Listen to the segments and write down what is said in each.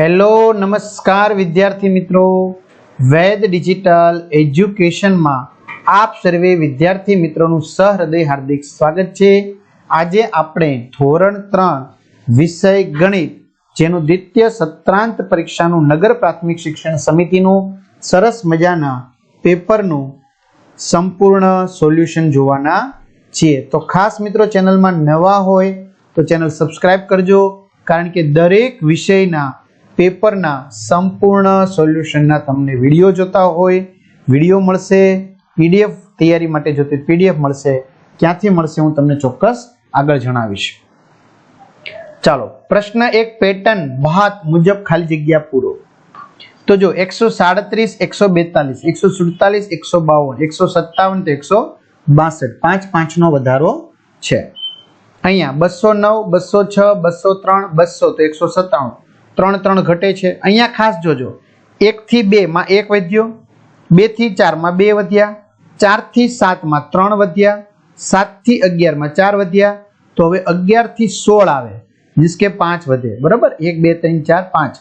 Hello, નમસ્કાર વિદ્યાર્થી મિત્રો. વેદ ડિજિટલ એજ્યુકેશનમાં આપ સર્વે વિદ્યાર્થી મિત્રોનું સહૃદય હાર્દિક સ્વાગત છે. આજે આપણે ધોરણ ત્રણ, વિષય ગણિત, જેનું દ્વિતીય સત્રાંત પરીક્ષાનું નગર પ્રાથમિક શિક્ષણ સમિતિનું સરસ મજાના પેપરનું સંપૂર્ણ સોલ્યુશન જોવાના છીએ. તો ખાસ મિત્રો, ચેનલમાં નવા હોય તો ચેનલ સબસ્ક્રાઈબ કરજો, કારણ કે દરેક વિષયના પેપરના સંપૂર્ણ સોલ્યુશનના તમને વીડિયો જોતા હોય, વીડિયો મળશે, પીડીએફ તૈયારી માટે જોતી પીડીએફ મળશે, ક્યાંથી મળશે હું તમને ચોક્કસ આગળ જણાવીશ. ચાલો, પ્રશ્ન એક, પેટર્ન ભાત મુજબ ખાલી જગ્યા પૂરો. તો જો એકસો સાડત્રીસ, એકસો બેતાલીસ, એકસો સુડતાલીસ, એકસો બાવન, એકસો સત્તાવન એકસો બાસઠ, પાંચ પાંચનો વધારો છે. અહીંયા બસો નવ, બસો છ, બસો ત્રણ, બસો તો એકસો સત્તાણું ત્રણ ત્રણ ઘટે છે. અહીંયા ખાસ જોજો. એકથી બેમાં એક વધ્યો, બેથી ચારમાં બે વધ્યા, ચારથી સાતમાં ત્રણ વધ્યા, સાતથી અગિયારમાં ચાર વધ્યા. તો હવે અગિયારથી સોળ આવે, મીન્સ કે પાંચ વધે. બરાબર? એક, બે, ત્રણ, ચાર, પાંચ.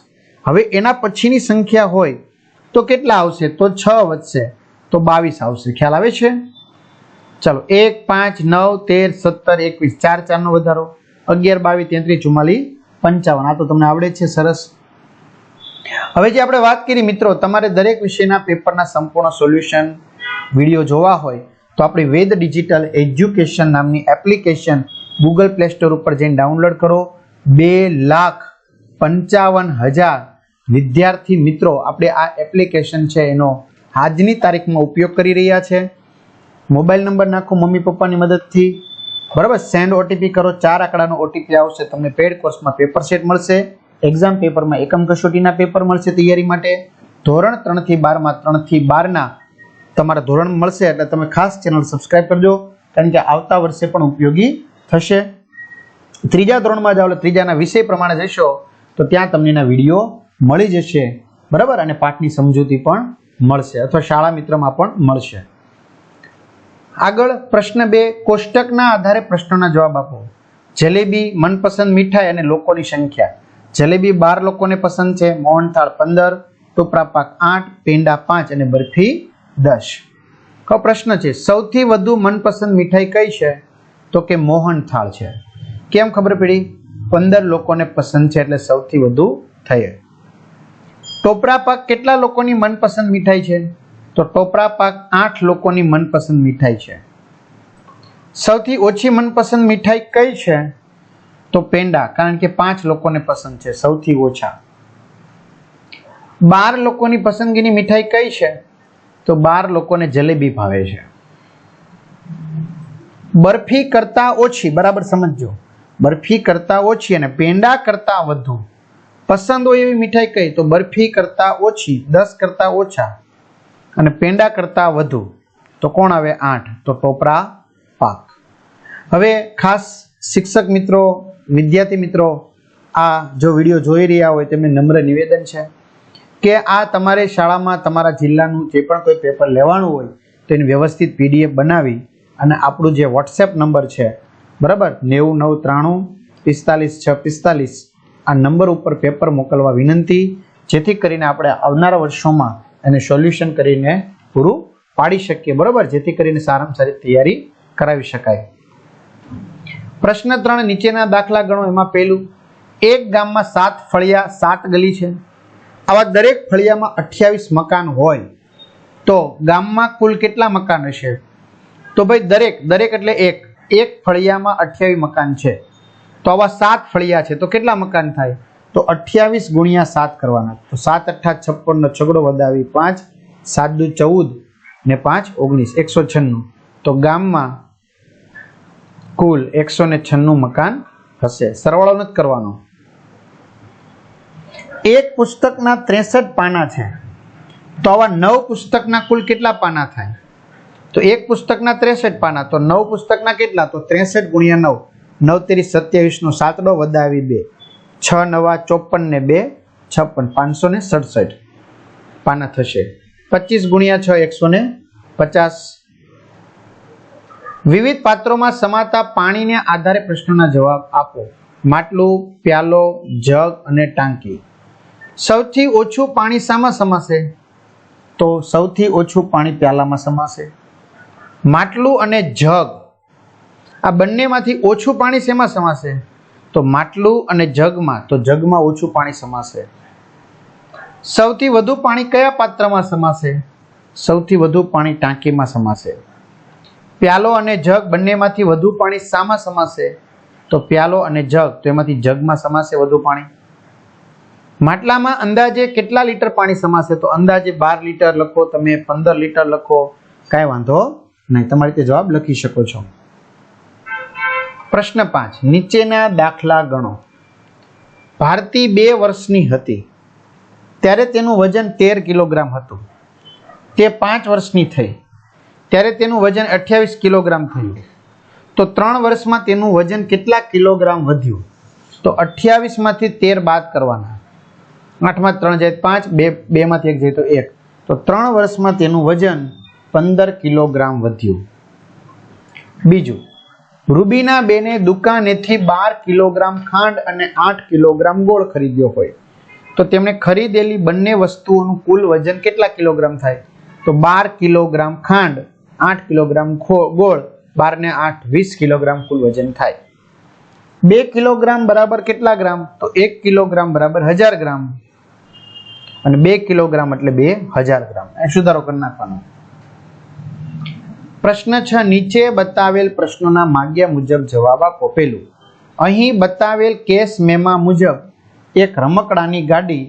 હવે એના પછીની સંખ્યા હોય તો કેટલા આવશે? તો છ વધશે. તો બાવીસ આવશે. ખ્યાલ આવે છે? ચાલો, એક, પાંચ, નવ, તેર, સત્તર, એકવીસ. ચાર, ચારનો વધારો. અગિયાર, બાવીસ, તેત્રીસ, ચુમ્માલીસ. પંચાવન. આ તો તમને આવડે છે, સરસ. હવે જે આપણે વાત કરી, મિત્રો, તમારે દરેક વિષયના પેપરના સંપૂર્ણ સોલ્યુશન વીડિયો જોવા હોય, તો આપણી વેદ ડિજિટલ એજ્યુકેશન નામની એપ્લિકેશન ગૂગલ પ્લે સ્ટોર ઉપર જઈને ડાઉનલોડ કરો. બે લાખ પંચાવન હજાર વિદ્યાર્થી મિત્રો આપણે આ એપ્લિકેશન છે, એનો આજની તારીખમાં ઉપયોગ કરી રહ્યા છે. મોબાઈલ નંબર નાખો મમ્મી પપ્પાની મદદથી. બરાબર? સેન્ડ ઓટીપી કરો, ચાર આંકડાનો ઓટીપી આવશે, તમને પેડ કોર્સમાં પેપર સેટ મળશે એક્ઝામ પેપરમાં એકમ કસોટીના પેપર મળશે તૈયારી માટે. ધોરણ ત્રણથી બારમાં ત્રણથી બારના તમારા ધોરણ મળશે, એટલે તમે ખાસ ચેનલ સબસ્ક્રાઇબ કરજો, કારણ કે આવતા વર્ષે પણ ઉપયોગી થશે. ત્રીજા ધોરણમાં જાઓ, એટલે ત્રીજાના વિષય પ્રમાણે જશો, તો ત્યાં તમને એના વીડિયો મળી જશે. બરાબર? અને પાઠની સમજૂતી પણ મળશે, અથવા શાળા મિત્રમાં પણ મળશે. આગળ પ્રશ્ન બે, કોષ્ટકના આધારે પ્રશ્નોના જવાબ આપો. જલેબી, મનપસંદ મીઠાઈ અને લોકોની સંખ્યા. જલેબી બાર લોકોને પસંદ છે, મોહનથાળ પંદર, ટોપરા પાક આઠ, પેંડા પાંચ અને બરફી દસ. કયો પ્રશ્ન છે, સૌથી વધુ મનપસંદ મીઠાઈ કઈ છે? તો કે મોહનથાળ છે. કેમ ખબર પડી? પંદર લોકોને પસંદ છે એટલે સૌથી વધુ થયે. ટોપરા પાક કેટલા લોકોની મનપસંદ મીઠાઈ છે? તો ટોપરા પાક આઠ લોકોની મનપસંદ મીઠાઈ છે. સૌથી ઓછી મનપસંદ મીઠાઈ કઈ છે? તો પેંડા, કારણ કે પાંચ લોકોને પસંદ છે, સૌથી ઓછા. બાર લોકોની પસંદગીની મીઠાઈ કઈ છે? તો બાર લોકોને જલેબી ભાવે છે. બરફી કરતા ઓછી, બરાબર સમજજો. બરફી કરતા ઓછી અને પેંડા કરતા વધુ. પસંદ હોય એવી મીઠાઈ કઈ? તો બરફી કરતા ઓછી, દસ કરતા ઓછા. અને પેંડા કરતાં વધુ, તો કોણ આવે આઠ? તો ટોપરા પાક. હવે ખાસ શિક્ષક મિત્રો, વિદ્યાર્થી મિત્રો, આ જો વીડિયો જોઈ રહ્યા હોય તેમને નમ્ર નિવેદન છે કે આ તમારે શાળામાં તમારા જિલ્લાનું જે પણ કોઈ પેપર લેવાનું હોય, તો એની વ્યવસ્થિત પીડીએફ બનાવી અને આપણું જે વોટ્સએપ નંબર છે, બરાબર? નેવું, નવ, ત્રાણું, પિસ્તાલીસ, છ, પિસ્તાલીસ, આ નંબર ઉપર પેપર મોકલવા વિનંતી, જેથી કરીને આપણે આવનારા વર્ષોમાં એને સોલ્યુશન કરીને પૂરું પાડી શકીએ, બરાબર? જેથી કરીને સારામાં સારી તૈયારી કરાવી શકાય. પ્રશ્ન ત્રણ, નીચેના દાખલા ગણો. એમાં પહેલું, એક ગામમાં સાત ફળિયા, સાત ગલી છે. આવા દરેક ફળિયામાં અઠ્યાવીસ મકાન હોય, તો ગામમાં કુલ કેટલા મકાન હશે? તો ભાઈ દરેક દરેક એટલે એક. એક ફળિયામાં અઠ્યાવીસ મકાન છે. તો આવા સાત ફળિયા છે. તો કેટલા મકાન થાય? તો અઠ્યાવીસ ગુણ્યા સાત કરવાના. તો સાત અઠ્ઠા છપ્પન નો છગડો વધાવી પાંચ, સાત દુ ચૌદ ને પાંચ ઓગણીસ, એકસો છન્નું. તો ગામમાં કુલ એકસો ને છન્નું મકાન હશે. સરવાળો નથી કરવાનો. એક પુસ્તકના ત્રેસઠ પાના છે. તો આવા નવ પુસ્તકના કુલ કેટલા પાના થાય? તો એક પુસ્તકના ત્રેસઠ પાના. તો નવ પુસ્તકના કેટલા? તો ત્રેસઠ ગુણ્યા નવ. નવ તેરી સત્યાવીસ નો સાતડો વધાવી બે. છ નવા ચોપન ને બે, છપ્પન, પાંચસો ને સડસઠ. પાના થશે. પચીસ ગુણ્યા છ, એકસો ને પચાસ. વિવિધ પાત્રોમાં સમાતા પાણીને આધારે પ્રશ્નોના જવાબ આપો. માટલું, પ્યાલો, જગ અને ટાંકી. સૌથી ઓછું પાણી શામાં સમાશે? તો સૌથી ઓછું પાણી પ્યાલામાં સમાશે. માટલું અને જગ. આ બંનેમાંથી ઓછું પાણી શેમાં સમાશે? તો માટલું અને જગમાં, તો જગમાં ઓછું પાણી સમાશે. સૌથી વધુ પાણી કયા પાત્રમાં સમાશે? સૌથી વધુ પાણી ટાંકીમાં સમાશે. પ્યાલો અને જગ બંનેમાંથી વધુ પાણી શામાં સમાશે? તો પ્યાલો અને જગ, તો એમાંથી જગમાં સમાશે વધુ પાણી. માટલામાં અંદાજે કેટલા લીટર પાણી સમાશે? તો અંદાજે બાર લીટર લખો, તમે પંદર લીટર લખો, કાંઈ વાંધો નહીં. તમારી રીતે જવાબ લખી શકો છો. પ્રશ્ન પાંચ. નીચેના દાખલા ગણો. ભારતી બે વર્ષની હતી. ત્યારે તેનું વજન તેર કિલોગ્રામ હતું. તે પાંચ વર્ષની થઈ. ત્યારે તેનું વજન અઠ્યાવીસ કિલોગ્રામ થયું. તો ત્રણ વર્ષમાં તેનું વજન કેટલા કિલોગ્રામ વધ્યું? તો અઠ્યાવીસમાંથી તેર બાદ કરવાના. આઠમાં ત્રણ જાય પાંચ, બે, બેમાંથી એક જાય તો એક. તો ત્રણ વર્ષમાં તેનું વજન પંદર કિલોગ્રામ વધ્યું. બીજું રૂબીના બેને દુકાનેથી બાર કિલોગ્રામ ખાંડ અને આઠ કિલોગ્રામ ગોળ ખરીદ્યો હોય. તો તેમણે ખરીદેલી બંને વસ્તુઓનું કુલ વજન કેટલા કિલોગ્રામ થાય? તો બાર કિલોગ્રામ ખાંડ, આઠ કિલોગ્રામ ગોળ બાર ને આઠ, વીસ કિલોગ્રામ કુલ વજન થાય. બે કિલોગ્રામ બરાબર કેટલા ગ્રામ? તો એક કિલોગ્રામ બરાબર હજાર ગ્રામ. અને બે કિલોગ્રામ એટલે બે હજાર ગ્રામ. એ સુધારો કરી નાખવાનો. પ્રશ્ન છ, નીચે બતાવેલ પ્રશ્નોના માગ્યા મુજબ જવાબ આપો. પેલું અહીં બતાવેલ કેસ મેમા મુજબ એક રમકડાની ગાડી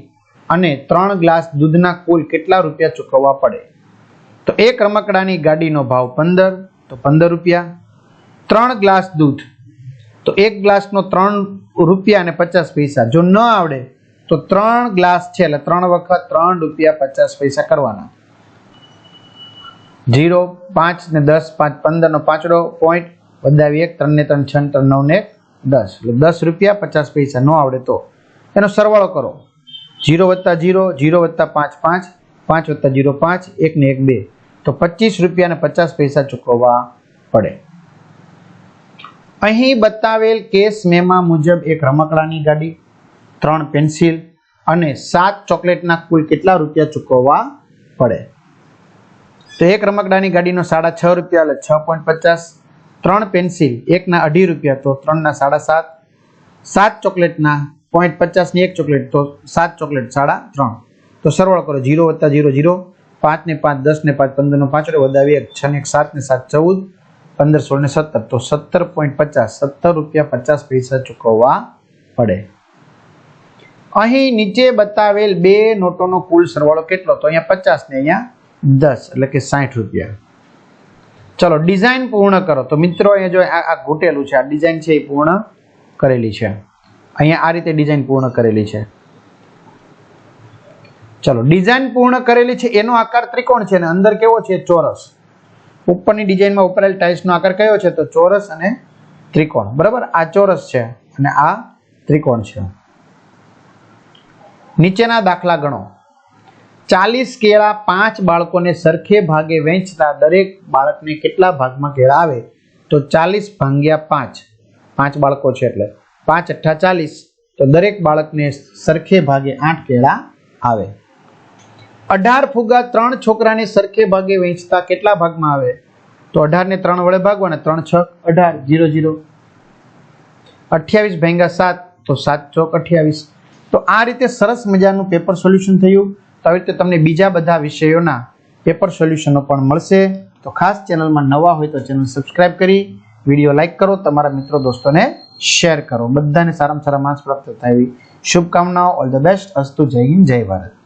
અને ત્રણ ગ્લાસ દૂધના કુલ કેટલા રૂપિયા ચૂકવવા પડે? તો એક રમકડાની ગાડીનો ભાવ પંદર, તો પંદર રૂપિયા. ત્રણ ગ્લાસ દૂધ, તો એક ગ્લાસનો ત્રણ રૂપિયા અને પચાસ પૈસા. જો ન આવડે, તો ત્રણ ગ્લાસ છે, એટલે ત્રણ વખત ત્રણ રૂપિયા પચાસ પૈસા કરવાના. જીરો પાંચ ને દસ, પાંચ પંદરનો પાંચડો પોઈન્ટ વધાવી એક, ત્રણ ને ત્રણ, છ ત્રણ, નવ ને દસ. એટલે દસ રૂપિયા પચાસ પૈસા, ન આવડે તો. એનો સરવાળો કરો. જીરો વત્તા જીરો જીરો વત્તા પાંચ પાંચ પાંચ વત્તા જીરો પાંચ, એક ને એક બે. તો પચીસ રૂપિયા ને પચાસ પૈસા ચૂકવવા પડે. અહીં બતાવેલ કેસ મેમા મુજબ એક રમકડાની ગાડી, ત્રણ પેન્સિલ અને સાત ચોકલેટના કુલ કેટલા રૂપિયા ચૂકવવા પડે? તો એક રમકડાની ગાડીનો સાડા છ રૂપિયા એટલે છ પોઈન્ટ પચાસ, ત્રણ પેન્સિલ, એકના અઢી રૂપિયા તો ત્રણના સાડા સાત સાત ચોકલેટના પોઈન્ટ પચાસની એક ચોકલેટ તો સાત ચોકલેટ સાડા ત્રણ. તો સરવાળો કરો જીરો વત્તા જીરો જીરો પાંચ ને પાંચ, દસ ને પાંચ પંદરનો વધાવી એક, છ ને એક, સાત ને સાત, ચૌદ, પંદર, સોળ ને સત્તર. તો સત્તર પોઈન્ટ પચાસ, સત્તર રૂપિયા પચાસ પૈસા ચૂકવવા પડે. અહીં નીચે બતાવેલ બે નોટોનો કુલ સરવાળો કેટલો? તો અહીંયા પચાસ ને અહીંયા દસ, એટલે કે સાઠ રૂપિયા. ચલો, ડિઝાઇન પૂર્ણ કરો. તો મિત્રો, અહીંયા જો આ ઘૂટેલું છે, આ ડિઝાઇન છે એ પૂર્ણ કરેલી છે. અહીંયા આ રીતે ડિઝાઇન પૂર્ણ કરેલી છે. ચલો, ડિઝાઇન પૂર્ણ કરેલી છે, એનો આકાર ત્રિકોણ છે, અને અંદર કેવો છે? ચોરસ. ઉપરની ડિઝાઇનમાં ઉપરેલ ટાઇલ્સનો આકાર કયો છે? તો ચોરસ અને ત્રિકોણ. બરાબર? આ ચોરસ છે, અને આ ત્રિકોણ છે. નીચેના દાખલા ગણો. ચાલીસ કેળા પાંચ બાળકોને સરખે ભાગે વહેંચતા દરેક બાળકને કેટલા ભાગમાં કેળા આવે? તો ચાલીસ ભાંગ્યા પાંચ. પાંચ બાળકો છે એટલે. પાંચ અઠ્ઠા ચાલીસ. તો દરેક બાળકને સરખે ભાગે આઠ કેળા આવે. અઢાર ફુગા ત્રણ છોકરાને સરખે ભાગે વહેંચતા કેટલા ભાગમાં આવે? તો અઢારને ત્રણ વડે ભાગવાના, ત્રણ છ, અઢાર, જીરો જીરો. અઠ્યાવીસ ભેંગા સાત, તો સાત ચોક અઠ્યાવીસ. તો આ રીતે સરસ મજાનું પેપર સોલ્યુશન થયું. તો આવી રીતે તમને બીજા બધા વિષયોના પેપર સોલ્યુશનો પણ મળશે. તો ખાસ ચેનલમાં નવા હોય તો ચેનલ સબસ્ક્રાઇબ કરી વીડિયો લાઇક કરો, તમારા મિત્રો દોસ્તોને શેર કરો. બધાને સારામાં સારા માર્ક્સ પ્રાપ્ત થાય એવી શુભકામનાઓ. ઓલ ધ બેસ્ટ અસ્તુ જય હિન્દ, જય ભારત.